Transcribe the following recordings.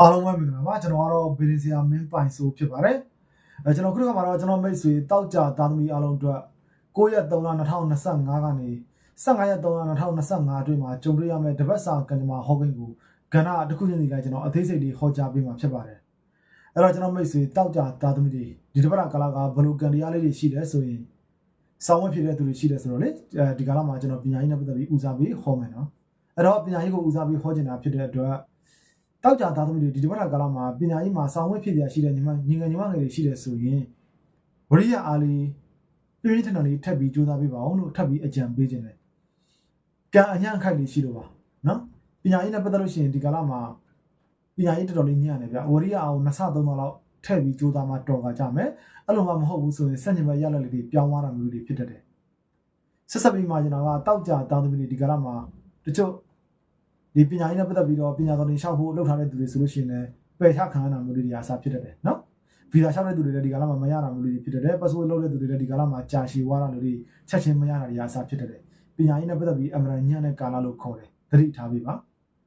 အားလုံးပဲမင်္ဂလာပါကျွန်တော်ကတော့ဗီဒီဆီယာမင်းပိုင်ဆိုဖြစ်ပါတယ်အဲကျွန်တော်ခုနကမှတော့ကျွန်တော်မိတ်ဆွေတောက်ကြသားသမီးအားလုံးအတွက်9ရက်3လ2025ကနေ15ရက်3လ2025အတွင်းမှာကြုံတွေ့ရမယ့်တပတ်စာကံကြမ္မာဟောကိန်းကိုကဏ္ဍတစ်ခုချင်းစီလိုက်ကျွန်တော်အသေးစိတ်လေးဟောကြားပေးမှာဖြစ်ပါတယ်အဲ့တော့ကျွန်တော်မိတ်ဆွေတောက်ကြသားသမီးတွေဒီတပတ်ကာလကဘယ်လိုကံတရားလေးတွေရှိလဲဆိုရင်ဆောင်းဝတ်ဖြစ်တဲ့သူတွေရှိတယ်ဆိုတော့လေအဲဒီကာလမှာကျွန်တော်ပညာရေးနဲ့ပတ်သက်ပြီးဦးစားပေးဟောမယ်နော်အဲ့တော့ပညာရေးကိုဦးစားပေးဟောချင်တာဖြစ်တဲ့အတွက် တောက်ကြသားသမီးတွေဒီတပတ်ကာလမှာပညာရေးမှာဆောင်းဝဲဖြစ်ပြရှိတဲ့ညီမညီငယ်ညီမငယ်တွေရှိတယ်ဆိုရင်ဝရိယအားလေးပြင်းပြင်းထန်ထန်လေးထပ်ပြီးကြိုးစားပေးပါအောင်လို့ထပ်ပြီးအကြံပေးခြင်းတယ်။ကံအညံ့ခိုက်လေးရှိလို့ပါနော်။ပညာရေးနဲ့ပတ်သက်လို့ရှိရင်ဒီကာလမှာပညာရေးတော်တော်လေးညံ့တယ်ဗျ။ဝရိယအောင်နှစ်ဆသုံးဆလောက်ထည့်ပြီးကြိုးစားမှတော်ကကြမယ်။အဲ့လိုမှမဟုတ်ဘူးဆိုရင်စက်ညင်ဘက်ရလက်လေးတွေပြောင်းသွားတာမျိုးတွေဖြစ်တတ်တယ်။ဆက်ဆက်ပြီးမှကျွန်တော်ကတောက်ကြသားသမီးတွေဒီကာလမှာတချို့ ဒီပညာရေးနဲ့ပတ်သက်ပြီးတော့ပညာတော်တွေရှောက်ဖို့လုပ်ထားတဲ့သူတွေဆိုလို့ရှိရင်လည်းပယ်ချခံရတာမျိုးတွေအစားဖြစ်တတ်တယ်နော်ဗီဇာရှောက်တဲ့သူတွေလည်းဒီကာလမှာမရတာမျိုးတွေဖြစ်တတ်တယ်ပတ်စဝတ်လုပ်တဲ့သူတွေလည်းဒီကာလမှာကြာရှည်သွားတာမျိုးတွေချက်ချင်းမရတာတွေအစားဖြစ်တတ်တယ်ပညာရေးနဲ့ပတ်သက်ပြီးအမှန်ညံ့တဲ့ကာလလို့ခေါ်တယ်သတိထားပေးပါ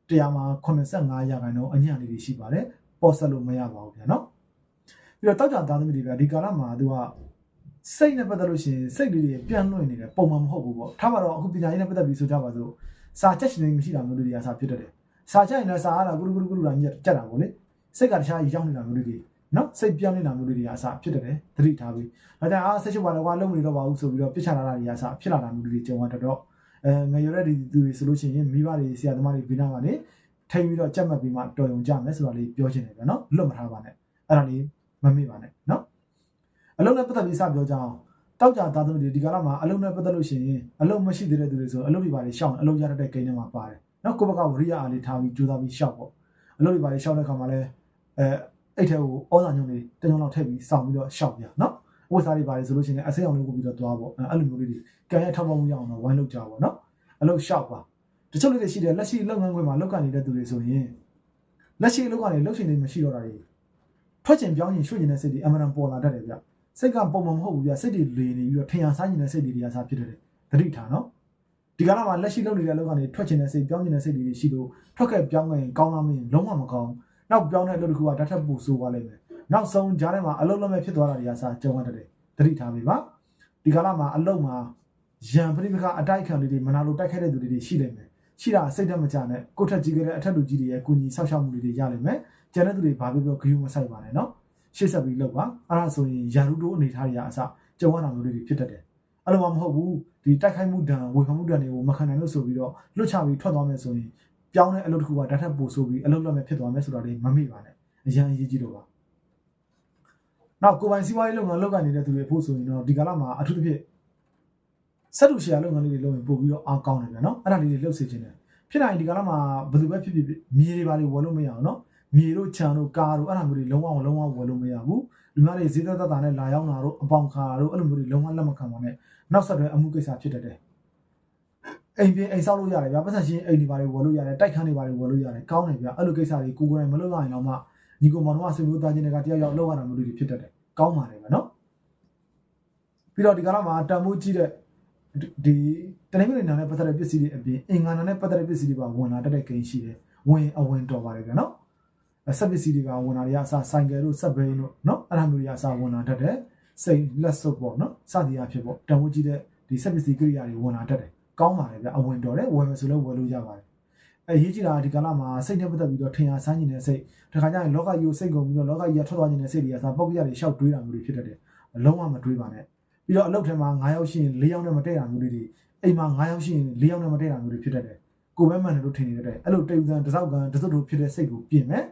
တရားမှာ85ရာခိုင်နှုန်းအညံ့လေးတွေရှိပါတယ်ပေါ်ဆက်လို့မရပါဘူးဗျာနော်ပြီးတော့တောက်ကြသားသမီးတွေဗျာဒီကာလမှာသူကစိတ်နဲ့ပတ်သက်လို့ရှိရင်စိတ်လေးတွေပြန်လွှင့်နေတယ်ပုံမှန်မဟုတ်ဘူးပေါ့ထားပါတော့အခုပညာရေးနဲ့ပတ်သက်ပြီးဆိုကြပါစို့ စာချက်ရှင်နေမရှိတာမျိုးတွေအစားဖြစ်တတ်တယ်စာချက်ရင်လည်းစာရတာကုလူကုလူကုလူလာညက်ကြက်တာပေါ့လေစိတ်ကတခြားရောက်နေတာမျိုးတွေနော်စိတ်ပြောင်းနေတာမျိုးတွေအစားဖြစ်တတ်တယ်သတိထားပြီးဒါကြောင့်အားဆက်ချုပ်ပါတော့ကွာလုံးမနေတော့ပါဘူးဆိုပြီးတော့ပြစ်ချလာတာတွေအစားဖြစ်လာတာမျိုးတွေကြုံရတော့အဲငရရတဲ့ဒီသူတွေဆိုလို့ရှိရင်မိဘတွေဆရာသမားတွေဘီနာကနေထိန်ပြီးတော့ကြက်မှတ်ပြီးမှတော်ရုံကြမယ်ဆိုတာလေးပြောချင်တယ်ဗျနော်လွတ်မထားပါနဲ့အဲ့ဒါလေးမမေ့ပါနဲ့နော်အလုံးနဲ့ပတ်သက်ပြီးစပြောကြအောင် တောက်ကြသားသမီးတွေဒီကာလမှာအလုံးနဲ့ပတ်သက်လို့ရှိရင်အလုံးမရှိသေးတဲ့သူတွေဆိုအလုံးတွေပါလေရှောင်းအလုံးရတဲ့ကိန်းထဲမှာပါတယ်နော်ကိုဘကဝရိယအားလေးထားပြီးကြိုးစားပြီးရှောက်ပေါ့အလုံးတွေပါလေရှောက်တဲ့ခါမှာလဲအဲအဲ့ထဲကိုဩဇာညုံတွေတညုံလောက်ထည့်ပြီးစောင့်ပြီးတော့ရှောက်ပြနော်ဝတ်စားတွေပါလေဆိုလို့ရှိရင်အစိမ်းအောင်လေးကိုပြီးတော့သွားပေါ့အဲ့လိုမျိုးလေးတွေကံရထောက်ပံ့မှုရအောင်တော့ဝိုင်းလုပ်ကြပါနော်အလုံးရှောက်ပါတချို့လေးတွေရှိတယ်လက်ရှိလုပ်ငန်းခွင်မှာလောက်ကန်နေတဲ့သူတွေဆိုရင်လက်ရှိလောက်ကနေလှုပ်ရှင်နေမရှိတော့တာတွေထွက်ချင်ပြောင်းချင်ရွှေ့ချင်တဲ့စိတ်တွေအမှန်တန်ပေါ်လာတတ်တယ်ဗျ စိတ်ကပုံမှန်မဟုတ်ဘူးဗျစိတ်တွေလေနေပြီးတော့ထင်ရဆိုင်နေတဲ့စိတ်တွေတွေကစားဖြစ်တယ်သတိထားနော်ဒီကနေ့မှာလက်ရှိလုပ်နေတဲ့အလုပ်ကနေထွက်ချင်တဲ့စိတ်ပြောင်းချင်တဲ့စိတ်တွေရှိလို့ထွက်ခဲ့ပြောင်းခဲ့ရင်ကောင်းလားမင်းလုံးဝမကောင်းနောက်ပြောင်းတဲ့အလုပ်တစ်ခုကဓာတ်ထက်ပိုဆိုးသွားလိမ့်မယ်နောက်ဆုံးကြားထဲမှာအလုပ်လုပ်မဲ့ဖြစ်သွားတာတွေကစားကြုံရတတ်တယ်သတိထားပြီပါဒီကနေ့မှာအလုပ်မှာရန်ပရိပခအတိုက်ခံတွေတွေမနာလို့တိုက်ခိုက်တဲ့သူတွေရှိလိမ့်မယ်ရှိတာစိတ်တက်မကြနဲ့ကိုထက်ကြီးခဲ့တဲ့အထက်လူကြီးတွေရဲ့ကုညီဆောက်ရှောက်မှုတွေရလိမ့်မယ်ကျန်တဲ့သူတွေဘာပြောပြောဂရုမစိုက်ပါနဲ့နော် ရှေ့ဆက်ပြီးလုပ်ပါအဲ့ဒါဆိုရင်ယာရုတိုးအနေထားတွေကအစကြုံရတာမျိုးတွေဖြစ်တတ်တယ်အဲ့လိုမှမဟုတ်ဘူးဒီတိုက်ခိုက်မှုဒဏ်ဝေဖန်မှုဒဏ်တွေကိုမခံနိုင်လို့ဆိုပြီးတော့လွတ်ချပြီးထွက်သွားမယ်ဆိုရင်ပြောင်းတဲ့အလုပ်တစ်ခုကဓာတ်ထက်ပိုဆိုပြီးအလုပ်လုပ်မဲ့ဖြစ်သွားမယ်ဆိုတာလေးမမေ့ပါနဲ့အရန်အရေးကြီးတော့ပါနောက်ကိုပိုင်စီးပွားရေးလုပ်ငန်းလုပ်ကနေနေတဲ့သူတွေအဖို့ဆိုရင်တော့ဒီကာလမှာအထူးသဖြင့်ဆက်တူရှယ်ယာလုပ်ငန်းလေးတွေလုပ်ရင်ပို့ပြီးတော့အားကောင်းတယ်ဗျာနော်အဲ့ဒါလေးတွေလှုပ်စေခြင်းတယ်ဖြစ်နိုင်ဒီကာလမှာဘယ်သူပဲဖြစ်ဖြစ်မြေတွေပါတွေဝယ်လို့မရအောင်နော် မြေတို့ခြံတို့ကားတို့အဲ့ဒါမျိုးတွေလုံးဝလုံးဝဝယ်လို့မရဘူးလူများတွေဈေးသက်သက်တာနဲ့လာရောက်လာတို့အပေါင်ခါတို့အဲ့လိုမျိုးတွေလုံးဝလက်မခံပါနဲ့နောက်ဆက်တွဲအမှုကိစ္စဖြစ်တတ်တယ်အိမ်ပြင်အိမ်ဆောက်လို့ရတယ်ဗျာပတ်သက်ရှင်အိမ်တွေပါတွေဝယ်လို့ရတယ်တိုက်ခန်းတွေပါတွေဝယ်လို့ရတယ်ကောင်းတယ်ဗျာအဲ့လိုကိစ္စတွေကိုကိုယ်တိုင်မလုပ်ရရင်တော့မှညီကိုမောင်တို့ကဆွေမျိုးသားချင်းတွေကတယောက်ယောက်လောက်ရတာမျိုးတွေဖြစ်တတ်တယ်ကောင်းပါတယ်ဗျာနော်ပြီးတော့ဒီကလာမှာတန်မိုးကြီးတဲ့ဒီတနင်္ဂနွေနာနဲ့ပတ်သက်တဲ့ပစ္စည်းတွေအပြင်အင်္ဂါနာနဲ့ပတ်သက်တဲ့ပစ္စည်းတွေပါဝင်လာတတ်တဲ့ကိန်းရှိတယ်ဝင်အဝင်တော်ပါတယ်ဗျာနော် ဆက်ပစ္စည်းတွေကဝင်လာတွေကအစားဆိုင်ကယ်တို့ဆက်ဘိန်းတို့နော်အဲ့ဒါမျိုးတွေကအစားဝင်လာတတ်တယ်စိတ်လက်စွပ်ပေါ့နော်စသည်အဖြစ်ပေါ့တန်ဖိုးကြီးတဲ့ဒီဆက်ပစ္စည်းကိရိယာတွေဝင်လာတတ်တယ်ကောင်းပါတယ်ဗျအဝင်တော်တယ်ဝယ်မယ်ဆိုလည်းဝယ်လို့ရပါတယ်အဲရေးကြည့်တာဒီကာလမှာစိတ်နဲ့ပတ်သက်ပြီးတော့ထင်ရှားဆန်းနေတဲ့စိတ်တခါကျရင်လောကကြီးကိုစိတ်ကုန်ပြီးတော့လောကကြီးကထွက်သွားနေတဲ့စိတ်တွေကစားပုတ်ကြရတွေရှောက်တွေးတာမျိုးတွေဖြစ်တတ်တယ်လုံးဝမတွေးပါနဲ့ပြီးတော့အလုပ်ထဲမှာ9ယောက်ရှိရင်4ယောက်နဲ့မတည့်တာမျိုးတွေအိမ်မှာ9ယောက်ရှိရင်4ယောက်နဲ့မတည့်တာမျိုးတွေဖြစ်တတ်တယ်ကိုပဲမှန်တယ်လို့ထင်နေတယ်အဲ့လိုတိတ်ဥစံတစောက်ကန်တစုပ်တို့ဖြစ်တဲ့စိတ်ကိုပြင်မယ်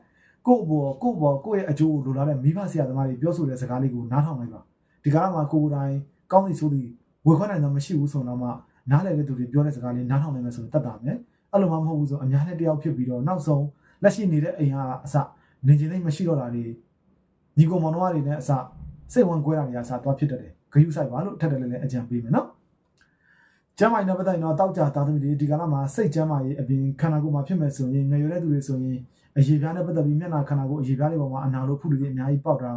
ကို့ဘောကို့ဘောကိုယ့်ရဲ့အကျိုးကိုလိုလားတဲ့မိဘဆရာသမားတွေပြောဆိုတဲ့စကားလေးကိုနားထောင်လိုက်ပါဒီကာလမှာကိုယ်ကိုယ်တိုင်ကောင်းစီဆိုသည်ဝေခွက်နိုင်တော့မရှိဘူးဆိုတော့မှနားလည်တဲ့သူတွေပြောတဲ့စကားလေးနားထောင်နိုင်မယ်ဆိုရင်တတ်တာမယ်အဲ့လိုမှမဟုတ်ဘူးဆိုအများနဲ့တယောက်ဖြစ်ပြီးတော့နောက်ဆုံးလက်ရှိနေတဲ့အိမ်ကအစနေကျင်လေးမရှိတော့တာတွေညီကောင်မောင်တို့တွေနဲ့အစစိတ်ဝင်ကွဲတာတွေအစသွားဖြစ်တတ်တယ်ဂယုဆိုင်ပါလို့ထက်တယ်လည်းအကြံပေးမယ်နော်ကျမ်းမာရေးနဲ့ပတ်သက်ရင်တော့တောက်ကြသားသမီးတွေဒီကလာမှာစိတ်ကျမ်းမာရေးအပြင်ခန္ဓာကိုယ်မှာဖြစ်မဲ့ဆိုရင်ငရွယ်တဲ့သူတွေဆိုရင် အရေပြားနဲ့ပတ်သက်ပြီးမျက်နှာခန္ဓာကိုယ်အရေပြားတွေပေါ်မှာအနာလိုဖုတွေအများကြီးပေါက်တာ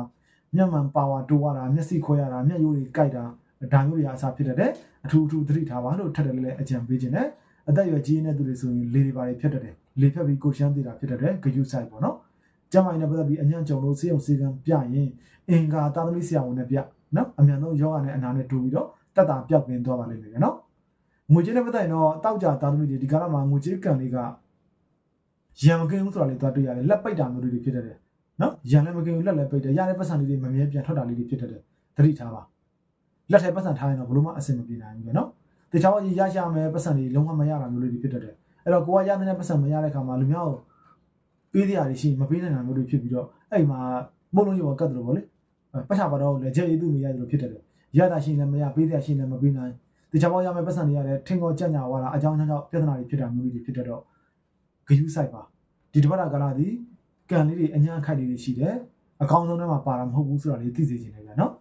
မျက်မှန်ပါဝါတိုးရတာမျက်စိခွဲရတာမျက်ရိုးတွေကိုက်တာဒါမျိုးတွေအစားဖြစ်တတ်တယ်အထူးအထူးသတိထားပါလို့ထပ်တယ်လည်းအကြံပေးခြင်းနဲ့အသက်အရွယ်ကြီးနေတဲ့သူတွေဆိုရင်လေတွေပါတွေဖြစ်တတ်တယ်လေဖြတ်ပြီးကိုရှမ်းသေးတာဖြစ်တတ်တယ်ဂယုဆိုင်ပေါ့နော်ကျမကြီးနဲ့ပတ်သက်ပြီးအညံ့ကြုံလို့စေးုံစေးကံပြရင်အင်္ဂါတာသမီဆရာဝန်နဲ့ပြနော်အမြန်ဆုံးယောဂနဲ့အနာနဲ့တူပြီးတော့တက်တာပြောက်ကင်းသွားပါလိမ့်မယ်နော်ငွေကြေးနဲ့ပတ်သက်ရင်တော့တောက်ကြတာသမီတွေဒီကာလမှာငွေကြေးကံတွေက ရံမကင်းဘူးဆိုတာလေးသွားတွေ့ရတယ်လက်ပိတ်တာမျိုးတွေဖြစ်တတ်တယ်နော်ရံလည်းမကင်းဘူးလက်လည်းပိတ်တယ်ရတဲ့ပတ်စံလေးတွေမမြဲပြန်ထွက်တာလေးတွေဖြစ်တတ်တယ်သတိထားပါလက်ထဲပတ်စံထားရင်တော့ဘလို့မှအဆင်မပြေနိုင်ဘူးပဲနော်တခြားဘာကြီးရရမယ်ပတ်စံတွေလုံးဝမရတာမျိုးလေးတွေဖြစ်တတ်တယ်အဲ့တော့ကိုကရတဲ့ပတ်စံမရတဲ့ခါမှာလူများကိုပေးတရားတွေရှိမပေးနိုင်တာမျိုးတွေဖြစ်ပြီးတော့အဲ့မှာမုံလုံးရောကတ်တယ်ပေါ့လေပတ်ချပါတော့လေကြဲရည်သူမရတယ်လို့ဖြစ်တတ်တယ်ရတာရှိလည်းမရပေးတရားရှိလည်းမပေးနိုင်တခြားဘာရမယ်ပတ်စံတွေရတယ်ထင်ကောကြညဝါတာအကြောင်းအကြောင်းပြဿနာတွေဖြစ်တာမျိုးတွေဖြစ်တတ်တော့ ဂယူးဆိုင်ပါဒီတပတ်တာကလာသည်ကံလေးတွေအညာအခိုက်လေးတွေရှိတယ်အကောင်းဆုံးထဲမှာပါတာမဟုတ်ဘူးဆိုတာလေးသိစေချင်တယ်ဗျာနော်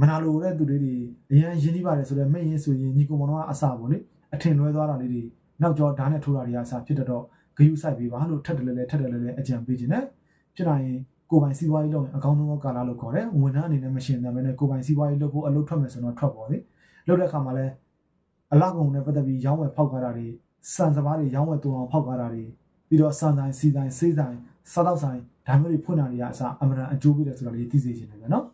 မနာလိုတဲ့သူတွေတွေအရင်ရင်းနှီးပါတယ်ဆိုတော့မဲ့ရင်ဆိုရင်ညီကောင်မောင်ကအစာပေါ့လေအထင်လွဲသွားတာလေးတွေနောက်ကျောဓာတ်နဲ့ထိုးတာတွေအစာဖြစ်တတ်တော့ဂယူးဆိုင်ပေးပါလို့ထက်တယ်လဲလဲထက်တယ်လဲလဲအကြံပေးခြင်းနဲ့ဖြစ်နိုင်ရင်ကိုပိုင်စီးပွားရေးလုပ်ရင်အကောင်းဆုံးကာလလို့ခေါ်တယ်ဝန်ထမ်းအနေနဲ့မရှင်တယ်ပဲနဲ့ကိုပိုင်စီးပွားရေးလုပ်ဖို့အလုပ်ထွက်မယ်ဆိုတော့ထွက်ပေါ်လေလုပ်တဲ့အခါမှာလဲအလောက်ကုန်နဲ့ပတ်သက်ပြီးရောင်းဝယ်ဖောက်ကားတာတွေ စံစဘာတွေရောင်းဝယ်တူအောင်ဖောက်ကားတာတွေပြီးတော့စံဆိုင်စီဆိုင်စေးဆိုင်စားတော့ဆိုင်ဒါမျိုးတွေဖွင့်တာတွေကအစားအမှန်တန်အကျိုးပေးတယ်ဆိုတာလေးသိစေချင်တယ်ဗျာနော်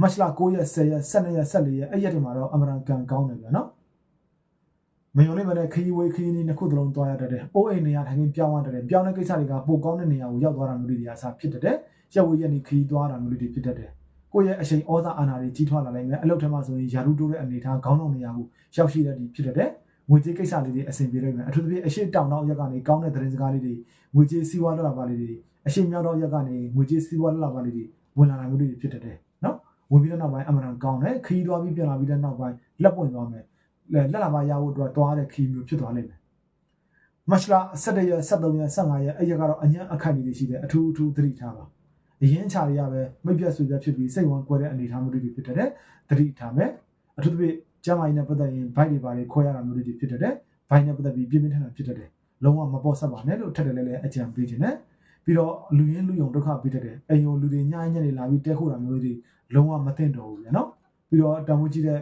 မတ်လ9ရက်10ရက်12ရက်14ရက်အဲ့ရက်တွေမှာတော့အမှန်တန်ကံကောင်းတယ်ဗျာနော်မယုံလေးမနဲ့ခရီးဝေးခရီးနီးနှစ်ခုသလုံးသွားရတတ်တယ်။အိုးအိမ်နေရာထိုင်ခင်းပြောင်းရတတ်တယ်။ပြောင်းတဲ့ကိစ္စတွေကပိုကောင်းတဲ့နေရာကိုရောက်သွားတာမျိုးတွေအစားဖြစ်တတ်တယ်။ရက်ဝေးရက်နေခရီးသွားတာမျိုးတွေဖြစ်တတ်တယ်။ကိုယ့်ရဲ့အချိန်ဩဇာအာဏာတွေကြီးထွားလာနိုင်မယ်။အလုပ်ထဲမှာဆိုရင်ယာရုတိုးတဲ့အနေထားခေါင်းဆောင်နေရာကိုရောက်ရှိတဲ့ဒီဖြစ်တတ်တယ်။ ငွေကြေးကိစ္စလေးတွေအဆင်ပြေနိုင်မယ်။အထူးသဖြင့်အရှိတောင်တော့ရက်ကနေကောင်းတဲ့သတင်းစကားလေးတွေငွေကြေးစီးပွားလာပါလေးတွေအရှိမြောက်တော့ရက်ကနေငွေကြေးစီးပွားလာပါလေးတွေဝင်လာတာမျိုးတွေဖြစ်တတ်တယ်နော်။ဝင်ပြီးတဲ့နောက်ပိုင်းအမှန်တန်ကောင်းတယ်။ခရီးသွားပြီးပြန်လာပြီးတဲ့နောက်ပိုင်းလက်ပွင့်သွားမယ်။လက်လက်လာမရဖို့အတွက်သွားတဲ့ခီးမျိုးဖြစ်သွားလိမ့်မယ်။မတ်လ17ရက်13ရက်15ရက်အဲ့ရက်ကတော့အញ្ញအခက်တွေရှိတယ်အထူးအထူးသတိထားပါ။အရင်ချာတွေကပဲမိတ်ပြတ်ဆွေပြတ်ဖြစ်ပြီးစိတ်ဝင်ကွဲတဲ့အနေအထားမျိုးတွေဖြစ်တဲ့သတိထားမယ်။အထူးသဖြင့် ကျမ်းမာရေးနဲ့ပတ်သက်ရင်ဘိုက်တွေပါတွေခွဲရတာမျိုးတွေဖြစ်တဲ့ဘိုက်နဲ့ပတ်သက်ပြီးပြင်းပြင်းထန်ထန်ဖြစ်တဲ့လုံးဝမပေါ်ဆက်ပါနဲ့လို့ထက်တယ်လဲလဲအကြံပေးခြင်းနဲ့ပြီးတော့လူရင်းလူယုံဒုက္ခပေးတတ်တယ်အိမ်ယုံလူတွေညှိုင်းညက်နေလာပြီးတဲခိုးတာမျိုးတွေလုံးဝမသိမ့်တော့ဘူးဗျာနော်ပြီးတော့တံမိုးကြီးတဲ့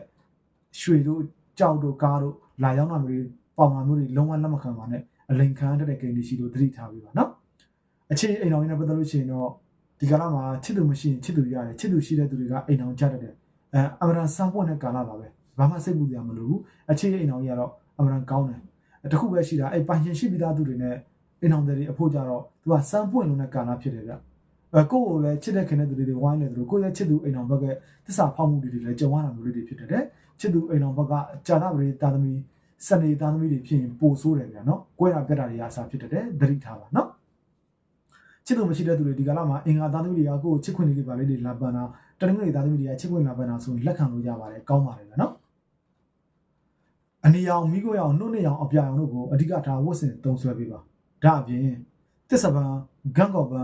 ရွှေတို့ကြောက်တို့ကားတို့လာရောက်တာမျိုးတွေပေါင်တာမျိုးတွေလုံးဝလက်မခံပါနဲ့အလိန်ခံတတ်တဲ့ကိန်းတွေရှိလို့သတိထားပြီးပါနော်အခြေအိမ်တော်ရင်းနဲ့ပတ်သက်လို့ရှိရင်တော့ဒီကာလမှာချစ်သူမရှိရင်ချစ်သူရတယ်ချစ်သူရှိတဲ့သူတွေကအိမ်တော်ကြတတ်တယ်အဲအမရန်စံပွင့်တဲ့ကာလပါပဲ ဘာမှစိတ်ပူစရာမလိုဘူးအခြေအိမ်တော်ကြီးကတော့အမရန်ကောင်းတယ်တခုပဲရှိတာအဲ့ပိုင်ရှင်ရှိပြီးသားသူတွေနဲ့အိမ်တော်တွေအဖို့ကြတော့သူကစံပွင့်လုံးတဲ့ကာလဖြစ်တယ်ဗျအဲကိုယ့်ကိုလည်းချစ်တဲ့ခင်တဲ့သူတွေဝိုင်းနေတယ်လို့ကိုယ့်ရဲ့ချစ်သူအိမ်တော်ဘက်ကသစ္စာဖောက်မှုတွေလည်းကြုံရတာမျိုးတွေဖြစ်တယ်ချစ်သူအိမ်တော်ဘက်ကဂျာနာပရိတာသမီစနေသားသမီးတွေဖြစ်ရင်ပိုဆိုးတယ်ဗျာနော်။ကွဲတာပြက်တာတွေအစားဖြစ်တတ်တယ်သတိထားပါနော်။ချစ်သူမရှိတဲ့သူတွေဒီကလာမှာအင်္ဂါသားသမီးတွေကကိုယ်ချစ်ခွင့်လေးတွေပါလေးတွေလာပန်တာတနင်္ဂနွေသားသမီးတွေကချစ်ခွင့်လာပန်တာဆိုရင်လက်ခံလို့ရပါတယ်ကောင်းပါတယ်ဗျာနော်။အ နေအောင်မိကိုရအောင်နှုတ်နေအောင်အပြာအောင်တို့ကိုအဓိကထားဝတ်ဆင်သုံးဆွဲပေးပါ။ဒါအပြင်တစ္ဆပံဂန်ကောပံ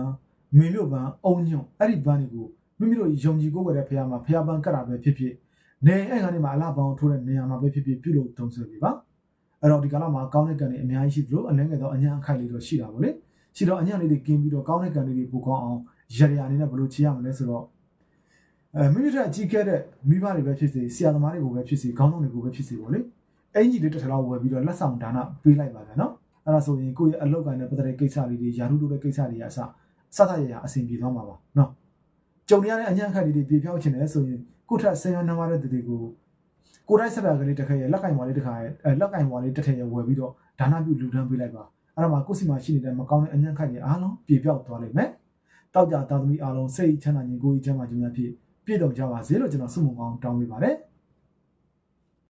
မင်းမြို့ပံအုံညွန့်အဲ့ဒီဘန်းတွေကိုမိမိတို့ယုံကြည်ကိုးကွယ်တဲ့ဖခင်မှာဖခင်ပန်းကတ်တာပဲဖြစ်ဖြစ်နေအဲ့ကနေမှာအလားပေါင်းထိုးတဲ့နေရာမှာပဲဖြစ်ဖြစ်ပြုလုပ်သုံးဆွဲပေးပါအဲ့တော့ဒီကာလမှာကောင်းတဲ့ကံတွေအများကြီးရှိသလိုအလင်းငယ်သောအညာအခိုက်လေးတော့ရှိတာပေါ့လေရှိတော့အညာလေးတွေကင်းပြီးတော့ကောင်းတဲ့ကံလေးတွေပိုကောင်းအောင်ရရအနေနဲ့ဘယ်လိုချေရမလဲဆိုတော့အဲမိမိတို့အကြီးခဲ့တဲ့မိဘတွေပဲဖြစ်စေဆရာသမားတွေကိုပဲဖြစ်စေခေါင်းဆောင်တွေကိုပဲဖြစ်စေပေါ့လေ အင်ကြီးလေးတစ်ထလောက်ဝယ်ပြီးတော့လက်ဆောင်ဒါနပေးလိုက်ပါဗျာနော်အဲ့ဒါဆိုရင်ကိုယ့်ရဲ့အလုပ်ကိုင်းတဲ့ပတ်သက်တဲ့ကိစ္စလေးတွေယာရုတို့တဲ့ကိစ္စတွေအစစသရရအဆင်ပြေသွားမှာပါနော်ကြုံရတဲ့အညာခက်လေးတွေပြေဖြောက်ချင်တယ်ဆိုရင်ကိုထက်ဆင်းရဲနှမ်းတဲ့သူတွေကိုကိုတိုင်းဆက်တာကလေးတစ်ခါရဲ့လက်ကင်ဝါလေးတစ်ခါရဲ့အဲလက်ကင်ဝါလေးတစ်ထည့်ရဲ့ဝယ်ပြီးတော့ဒါနပြုလူဒန်းပေးလိုက်ပါအဲ့ဒါမှကိုယ့်စီမှာရှိနေတဲ့မကောင်းတဲ့အညံ့ခိုက်တွေအားလုံးပြေပြောက်သွားလိမ့်မယ်တောက်ကြသားသမီးအားလုံးစိတ်ချမ်းသာခြင်းကိုယ်ကြီးချမ်းသာခြင်းများဖြင့်ပြည့်စုံကြပါစေလို့ကျွန်တော်ဆုမွန်ကောင်းတောင်းပေးပါတယ်